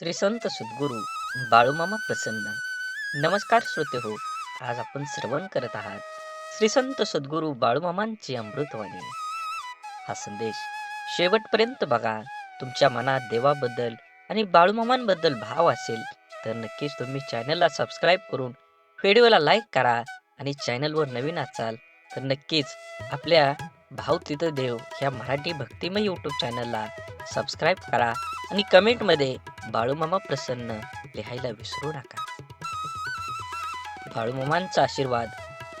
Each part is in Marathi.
श्री संत सद्गुरू बाळूमामा प्रसन्न. नमस्कार श्रोते हो आज आपण श्रवण करत आहात श्री संत सद्गुरू बाळूमामांची अमृतवाणी. हा संदेश शेवटपर्यंत बघा तुमच्या मनात देवाबद्दल आणि बाळूमामांबद्दल भाव असेल तर नक्कीच तुम्ही चॅनलला सबस्क्राईब करून व्हिडिओला लाईक करा आणि चॅनलवर नवीन असाल तर नक्कीच आपल्या भाव तिथं देव ह्या मराठी भक्तिमय यूट्यूब चॅनलला सबस्क्राईब करा आणि कमेंटमध्ये बाळूमामा प्रसन्न लिहायला विसरू नका. बाळूमामांचा आशीर्वाद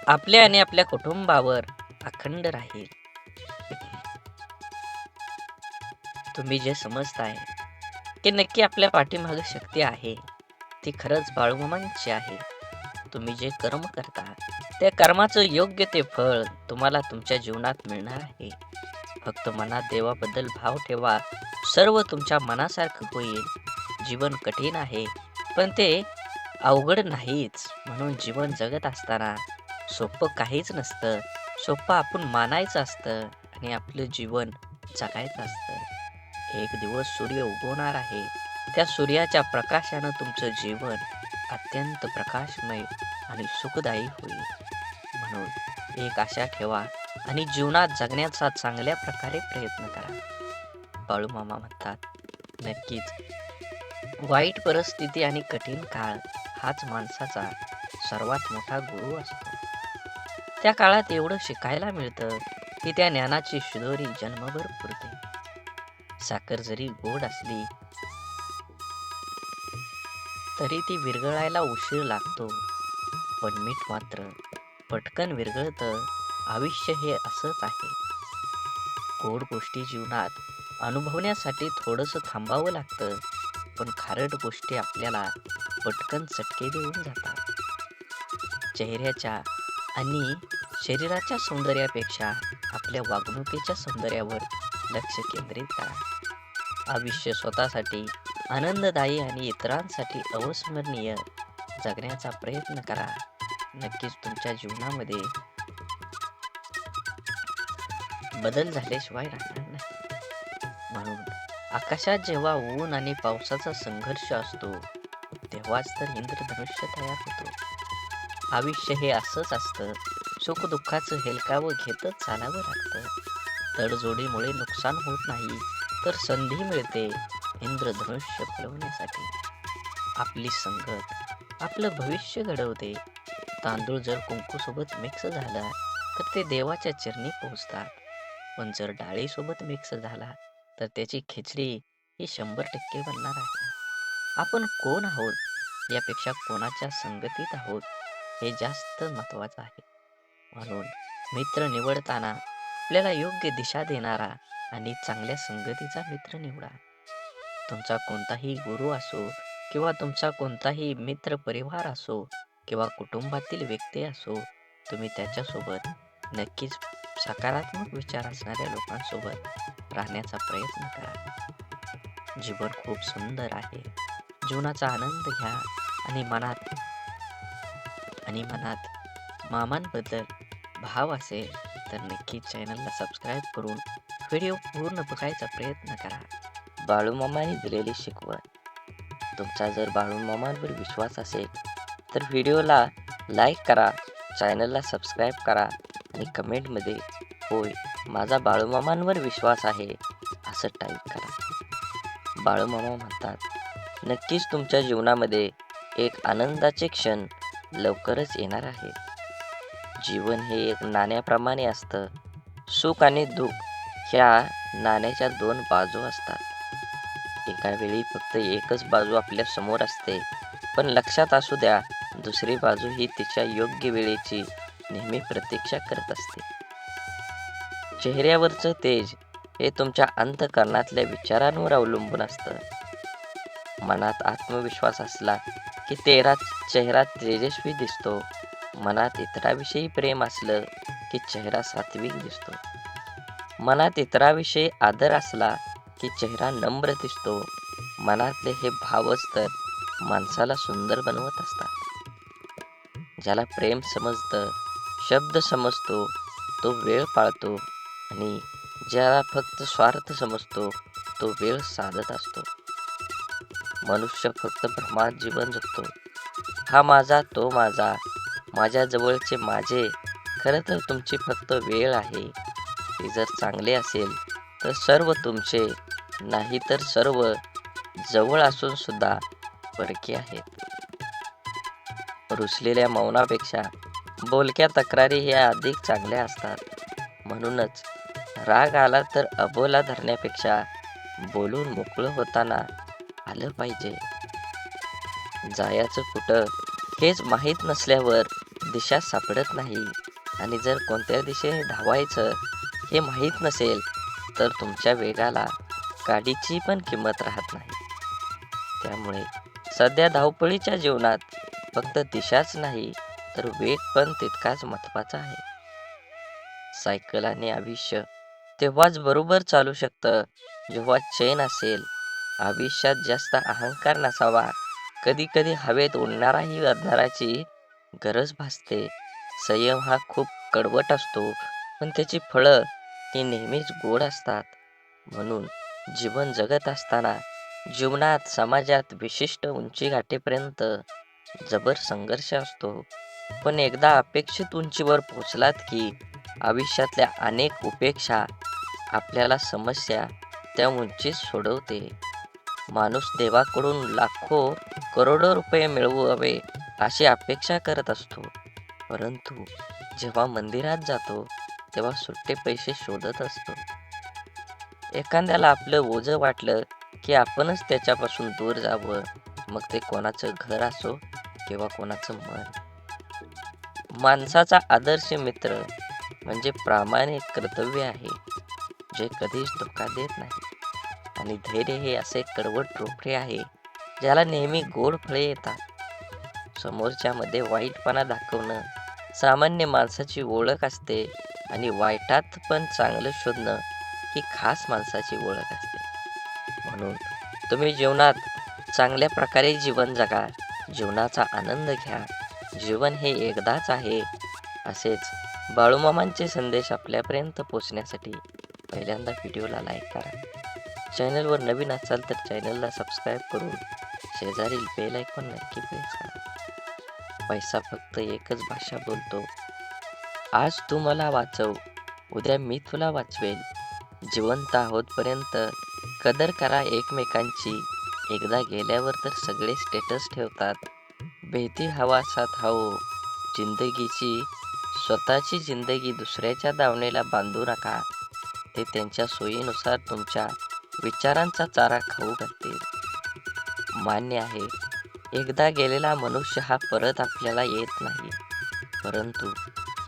आपल्या आणि आपल्या कुटुंबावर अखंड राहील. तुम्ही जे समजताय की नक्की आपल्या पाठीमागे शक्ती आहे. ती खरंच बाळूमामांची आहे. तुम्ही जे कर्म करता त्या कर्माचं योग्य ते फळ तुम्हाला तुमच्या जीवनात मिळणार आहे. फक्त मनात देवाबद्दल भाव ठेवा. सर्व तुमच्या मनासारखं होईल. जीवन कठीण आहे पण ते अवघड नाहीच. म्हणून जीवन जगत असताना सोपं काहीच नसतं. सोपं आपण मानायचं असतं आणि आपलं जीवन जगायचं असतं. एक दिवस सूर्य उगवणार आहे. त्या सूर्याच्या प्रकाशानं तुमचं जीवन अत्यंत प्रकाशमय आणि सुखदायी होईल. म्हणून. एक आशा ठेवा आणि जीवनात जगण्याचा चांगल्या प्रकारे प्रयत्न करा. बाळूमामा म्हणतात नक्कीच. वाईट परिस्थिती आणि कठीण काळ हाच माणसाचा सर्वात मोठा गुरु असतो. त्या काळात एवढं शिकायला मिळतं की त्या ज्ञानाची शिदोरी जन्मभर पुरते. साखर जरी गोड असली तरी ती विरघळायला उशीर लागतो. पण मीठ मात्र पटकन विरघळतं. आयुष्य हे असंच आहे. गोड गोष्टी जीवनात अनुभवण्यासाठी थोडंसं थांबावं लागतं. पण खारट गोष्टी आपल्याला पटकन चटके देऊन जातात. चेहऱ्याच्या आणि शरीराच्या सौंदर्यापेक्षा आपल्या वागणुकीच्या सौंदर्यावर लक्ष केंद्रित करा. आयुष्य स्वतःसाठी आनंददायी आणि इतरांसाठी अविस्मरणीय जगण्याचा प्रयत्न करा. नक्कीच तुमच्या जीवनामध्ये बदल झाल्याशिवाय राहणार नाही. म्हणून आकाशात जेव्हा ऊन आणि पावसाचा संघर्ष असतो तेव्हाच तर इंद्रधनुष्य तयार होतो. आयुष्य हे असंच असतं सुख दुःखाचं हेलकावं घेतच चालावं लागतं. तडजोडीमुळे नुकसान होत नाही तर संधी मिळते इंद्रधनुष्य फळवण्यासाठी आपली संगत आपलं भविष्य घडवते. तांदूळ जर कुंकूसोबत मिक्स झाला तर ते देवाच्या चरणी पोहोचतात. पण जर डाळीसोबत मिक्स झाला तर त्याची खिचडी ही शंभर टक्के बनणार आहे. आपण कोण आहोत? यापेक्षा कोणाच्या संगतीत आहोत? हे जास्त महत्त्वाचं आहे. म्हणून मित्र निवडताना आपल्याला योग्य दिशा देणारा आणि चांगल्या संगतीचा मित्र निवडा. तुमचा कोणताही गुरु असो किंवा तुमचा कोणताही मित्र परिवार असो किंवा कुटुंबातील व्यक्ती असो तुम्ही त्याच्यासोबत नक्कीच सकारात्मक विचार असणाऱ्या लोकांसोबत राहण्याचा प्रयत्न करा. जीवन खूप सुंदर आहे. जीवनाचा आनंद घ्या आणि मनात आणि मनात मामांबद्दल भाव असेल तर नक्कीच चॅनलला सबस्क्राईब करून व्हिडिओ पूर्ण बघायचा प्रयत्न करा. बाळूमामाने दिलेली शिकवण. तुमचा जर बाळूमामांवर विश्वास असेल तर व्हिडिओला लाईक करा चॅनलला सबस्क्राईब करा आणि कमेंटमध्ये होय माझा बाळूमामांवर विश्वास आहे असं टाईप करा. बाळूमामा म्हणतात नक्कीच तुमच्या जीवनामध्ये एक आनंदाचे क्षण लवकरच येणार आहे जीवन हे एक नाण्याप्रमाणे असतं. सुख आणि दुःख ह्या नाण्याच्या दोन बाजू असतात. एका वेळी फक्त एकच बाजू आपल्यासमोर असते पण लक्षात असू द्या दुसरी बाजू ही तिच्या योग्य वेळेची नेहमी प्रतीक्षा करत असते. चेहऱ्यावरचं तेज हे तुमच्या अंतकरणातल्या विचारांवर अवलंबून असतं. मनात आत्मविश्वास असला की तेरा चेहरा तेजस्वी दिसतो. मनात इतराविषयी प्रेम असलं की चेहरा सात्विक दिसतो. मनात इतराविषयी आदर असला की चेहरा नम्र दिसतो. मनातले हे भावच तर माणसाला सुंदर बनवत असतात. ज्याला प्रेम समजतं शब्द समजतो तो वेळ पाळतो आणि ज्याला फक्त स्वार्थ समजतो तो वेळ साधत असतो. मनुष्य फक्त भ्रमात जीवन जगतो. हा माझा तो माझा माझ्या जवळचे माझे खरं तर तुमची फक्त वेळ आहे. ते जर चांगले असेल तर सर्व तुमचे नाही तर सर्व जवळ असून सुद्धा परके आहेत. रुसलेल्या मौनापेक्षा बोलक्या तक्रारी ह्या अधिक चांगल्या असतात. म्हणूनच राग आला तर अबोला धरण्यापेक्षा बोलून मोकळं होताना आलं पाहिजे. जायचं कुठं हेच माहीत नसल्यावर दिशा सापडत नाही. आणि जर कोणत्या दिशेने धावायचं हे माहीत नसेल तर तुमच्या वेगाला गाडीची पण किंमत राहत नाही. त्यामुळे सध्या धावपळीच्या जीवनात फक्त दिशाच नाही तर वेग पण तितकाच महत्त्वाचा आहे. सायकल आणि आयुष्य तेव्हाच बरोबर चालू शकतं. जेव्हा चैन असेल आयुष्यात जास्त अहंकार नसावा. कधी कधी हवेत उडणाराही अंधाराची गरज भासते. संयम हा खूप कडवट असतो पण त्याची फळं ही नेहमीच गोड असतात. म्हणून जीवन जगत असताना जीवनात समाजात विशिष्ट उंची गाठेपर्यंत जबर संघर्ष असतो. पण एकदा अपेक्षित उंचीवर पोचलात की आयुष्यातल्या अनेक उपेक्षा आपल्याला समस्या त्या उंचीत सोडवते. माणूस देवाकडून लाखो करोडो रुपये मिळवावे अशी अपेक्षा करत असतो. परंतु जेव्हा मंदिरात जातो तेव्हा सुट्टे पैसे शोधत असतो. एखाद्याला आपलं ओझं वाटलं की आपणच त्याच्यापासून दूर जावं. मग ते कोणाचं घर असो किंवा कोणाचं मन. माणसाचा आदर्श मित्र म्हणजे प्रामाणिक कर्तव्य आहे जे कधीच धोका देत नाही. आणि धैर्य हे असे कडवट रोपडे आहे ज्याला नेहमी गोड फळे येतात. समोरच्यामध्ये वाईटपणा दाखवणं सामान्य माणसाची ओळख असते आणि वाईटात पण चांगलं शोधणं ही खास माणसाची ओळख असते. म्हणून तुम्ही जीवनात चांगल्या प्रकारे जीवन जगा जीवनाचा आनंद घ्या. जीवन हे एकदाच आहे. असेच बाळूमामांचे संदेश आपल्यापर्यंत पोचण्यासाठी पहिल्यांदा व्हिडिओला लाईक करा. चॅनलवर नवीन असाल तर चॅनलला सबस्क्राईब करून शेजारील बेल ऐकून नक्की प्रेस करा. पैसा फक्त एकच भाषा बोलतो. आज तू मला वाचव उद्या मी तुला वाचवेल. जिवंत आहोतपर्यंत कदर करा एकमेकांची. एकदा गेल्यावर तर सगळे स्टेटस ठेवतात. बेती हवा साथ हाओ जिंदगीची स्वतःची जिंदगी दुसऱ्याच्या दावणीला बांधू नका. ते त्यांच्या सोयीनुसार तुमच्या विचारांचा चारा खाऊ घालतील. मान्य आहे एकदा गेलेला मनुष्य हा परत आपल्याला येत नाही. परंतु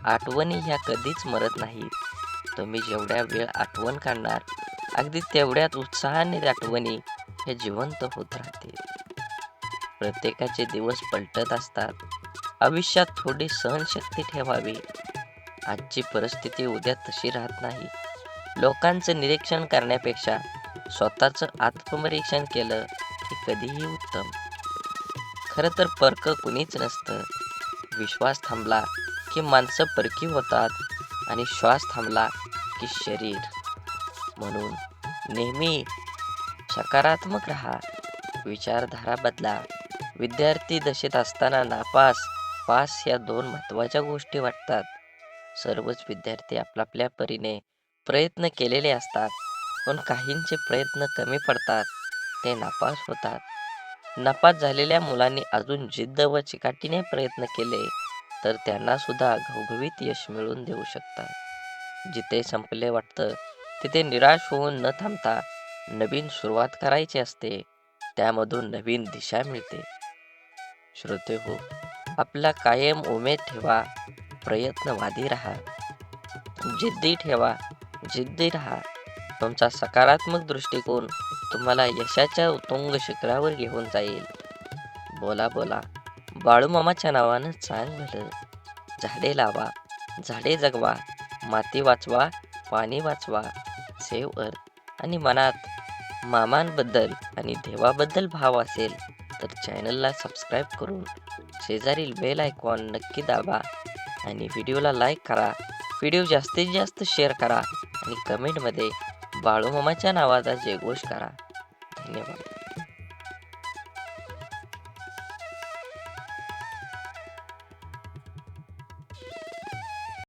आठवणी ह्या कधीच मरत नाहीत. तुम्ही जेवढ्या वेळ आठवण काढणार अगदी तेवढ्याच उत्साहाने आठवणी हे जिवंत होत राहते. प्रत्येकाचे दिवस पलटत असतात. आयुष्यात थोडी सहनशक्ती ठेवावी. आजची परिस्थिती उद्या तशी राहत नाही. लोकांचं निरीक्षण करण्यापेक्षा स्वतःचं आत्मनिरीक्षण केलं की कधीही उत्तम. खरं तर परक कुणीच नसतं. विश्वास थांबला की माणसं परकी होतात आणि श्वास थांबला की शरीर. म्हणून नेहमी सकारात्मक राहा विचारधारा बदला. विद्यार्थी दशेत असताना नापास पास या दोन महत्त्वाच्या गोष्टी वाटतात. सर्वच विद्यार्थी आपापल्या परीने प्रयत्न केलेले असतात पण काहींचे प्रयत्न कमी पडतात ते नापास होतात. नापास झालेल्या मुलांनी अजून जिद्द व चिकाटीने प्रयत्न केले तर त्यांना सुद्धा घवघवीत यश मिळवून देऊ शकतात. जिथे संपले वाटतं तिथे निराश होऊन न थांबता नवीन सुरुवात करायची असते त्यामधून नवीन दिशा मिळते. श्रोते हो आपला कायम उमेद ठेवा प्रयत्नवादी राहा. जिद्दी ठेवा जिद्दी राहा. तुमचा सकारात्मक दृष्टिकोन तुम्हाला यशाच्या उत्तुंग शिखरावर घेऊन जाईल. बोला बोला बाळूमामाच्या नावानं चांगलं झाडे लावा झाडे जगवा माती वाचवा पाणी वाचवा सेव अर्थ आणि मनात मामांबद्दल आणि देवाबद्दल भाव असेल तर चॅनलला सबस्क्राईब करून शेजारील बेल आयकॉन नक्की दाबा आणि व्हिडिओला लाईक करा. व्हिडिओ जास्तीत जास्त शेअर करा आणि कमेंटमध्ये बाळूमामाच्या नावाचा जयघोष करा. धन्यवाद.